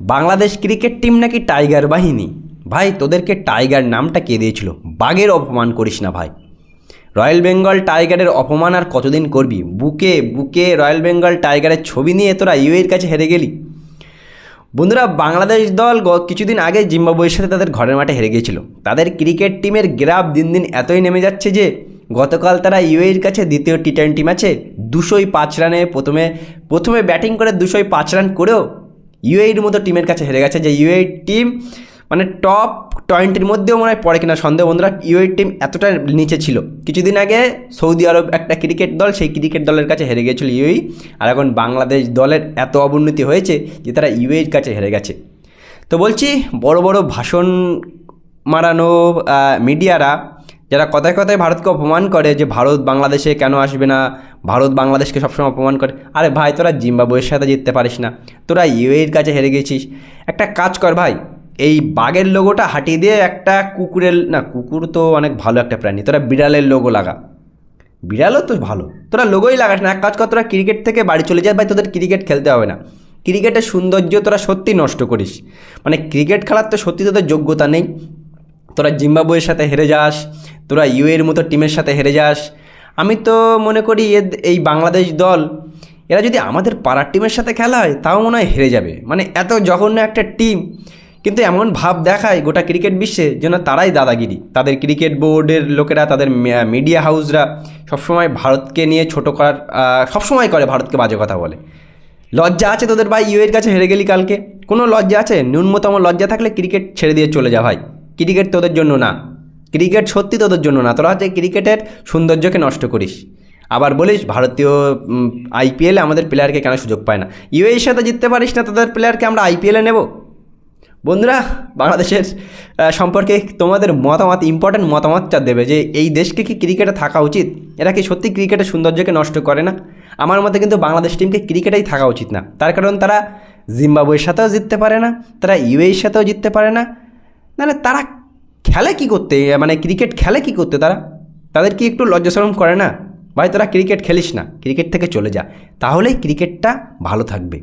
Bangladesh cricket team নাকি tiger বাহিনী? ভাই, তোদেরকে টাইগার নামটা কে দিয়েছিল? বাঘের অপমান করিস না ভাই। রয়্যাল বেঙ্গল টাইগারের অপমান আর কতদিন করবি? বুকে বুকে রয়্যাল বেঙ্গল টাইগারের ছবি নিয়ে তোরা ইউএর কাছে হেরে গেলি। বন্ধুরা, বাংলাদেশ দল কিছুদিন আগে জিম্বাবুয়ের সাথে তাদের ঘরের মাঠে হেরে গিয়েছিল তাদের ক্রিকেট টিমের গ্রাফ দিন দিন এতই নেমে যাচ্ছে যে, গতকাল তারা ইউএর কাছে দ্বিতীয় টি টোয়েন্টি ম্যাচে দুশোই পাঁচ রানে প্রথমে প্রথমে ব্যাটিং করে দুশোই পাঁচ রান করেও ইউএইর মতো টিমের কাছে হেরে গেছে। যে ইউএই টিম মানে টপ টোয়েন্টির মধ্যেও মনে হয় পড়ে কিনা সন্দেহ। বন্ধুরা ইউএই টিম এতটা নিচে ছিল। কিছুদিন আগে সৌদি আরব একটা ক্রিকেট দল, সেই ক্রিকেট দলের কাছে হেরে গিয়েছিল ইউএই আর এখন বাংলাদেশ দলের এত অবনতি হয়েছে যে তারা ইউএইর কাছে হেরে গেছে। তো বলছি, বড় বড় ভাষণ মারানো মিডিয়ারা যারা কথায় কথায় ভারতকে অপমান করে যে ভারত বাংলাদেশে কেন আসবে না, ভারত বাংলাদেশকে সবসময় অপমান করে, আরে ভাই তোরা জিম্বাবুয়ের সাথে জিততে পারিস না, তোরা ইউএর কাছে হেরে গেছিস। একটা কাজ কর ভাই, এই বাঘের লোগোটা হাঁটিয়ে দিয়ে একটা কুকুরের, না কুকুর তো অনেক ভালো একটা প্রাণী, তোরা বিড়ালের লোগো লাগা। বিড়ালও তো ভালো, তোরা লোগোই লাগাস না, এক কাজ কর, তোরা ক্রিকেট থেকে বাড়ি চলে যায় ভাই তোদের ক্রিকেট খেলতে হবে না। ক্রিকেটের সৌন্দর্য তোরা সত্যি নষ্ট করিস। মানে ক্রিকেট খেলার তো সত্যি তোদের যোগ্যতা নেই। তোরা জিম্বাবুয়ের সাথে হেরে যাস, তোরা ইউএর মতো টিমের সাথে হেরে যাস। আমি তো মনে করি এদ- এই বাংলাদেশ দল, এরা যদি আমাদের পাড়ার টিমের সাথে খেলা হয়, তাও মনে হয় হেরে যাবে। মানে এত জঘন্য একটা টিম, কিন্তু এমন ভাব দেখায় গোটা ক্রিকেট বিশ্বে যেন তারাই দাদাগিরি। তাদের ক্রিকেট বোর্ডের লোকেরা, তাদের মিডিয়া হাউসরা সবসময় ভারতকে নিয়ে ছোট করার সবসময় করে ভারতকে বাজে কথা বলে। লজ্জা আছে তোদের ভাই ইউএর কাছে হেরে গেলি কালকে? কোনো লজ্জা আছে? ন্যূনতম লজ্জা থাকলে ক্রিকেট ছেড়ে দিয়ে চলে যা ভাই। ক্রিকেট তোদের জন্য না। ক্রিকেট সত্যি তোদের জন্য না। তোরা হচ্ছে ক্রিকেটের সৌন্দর্যকে নষ্ট করিস। আবার বলিস ভারতীয় আইপিএলে আমাদের প্লেয়ারকে কেন সুযোগ পায় না? ইউএর সাথে জিততে পারিস না, তাদের প্লেয়ারকে আমরা আইপিএলে নেব। বন্ধুরা, বাংলাদেশের সম্পর্কে তোমাদের মতামত ইম্পর্ট্যান্ট মতামতটা দেবে যে এই দেশকে কি ক্রিকেটে থাকা উচিত? এরা কি সত্যি ক্রিকেটের সৌন্দর্যকে নষ্ট করে না? আমার মতে কিন্তু বাংলাদেশ টিমকে ক্রিকেটেই থাকা উচিত না। তার কারণ তারা জিম্বাবুয়ের সাথেও জিততে পারে না, তারা ইউএর সাথেও জিততে পারে না। মানে তারা খেলে কি করতে? মানে ক্রিকেট খেলে কি করতে তারা? তাদের কি একটু লজ্জাশরম করে না? ভাই, তোরা ক্রিকেট খেলিস না ক্রিকেট থেকে চলে যা। তাহলেই ক্রিকেটটা ভালো থাকবে।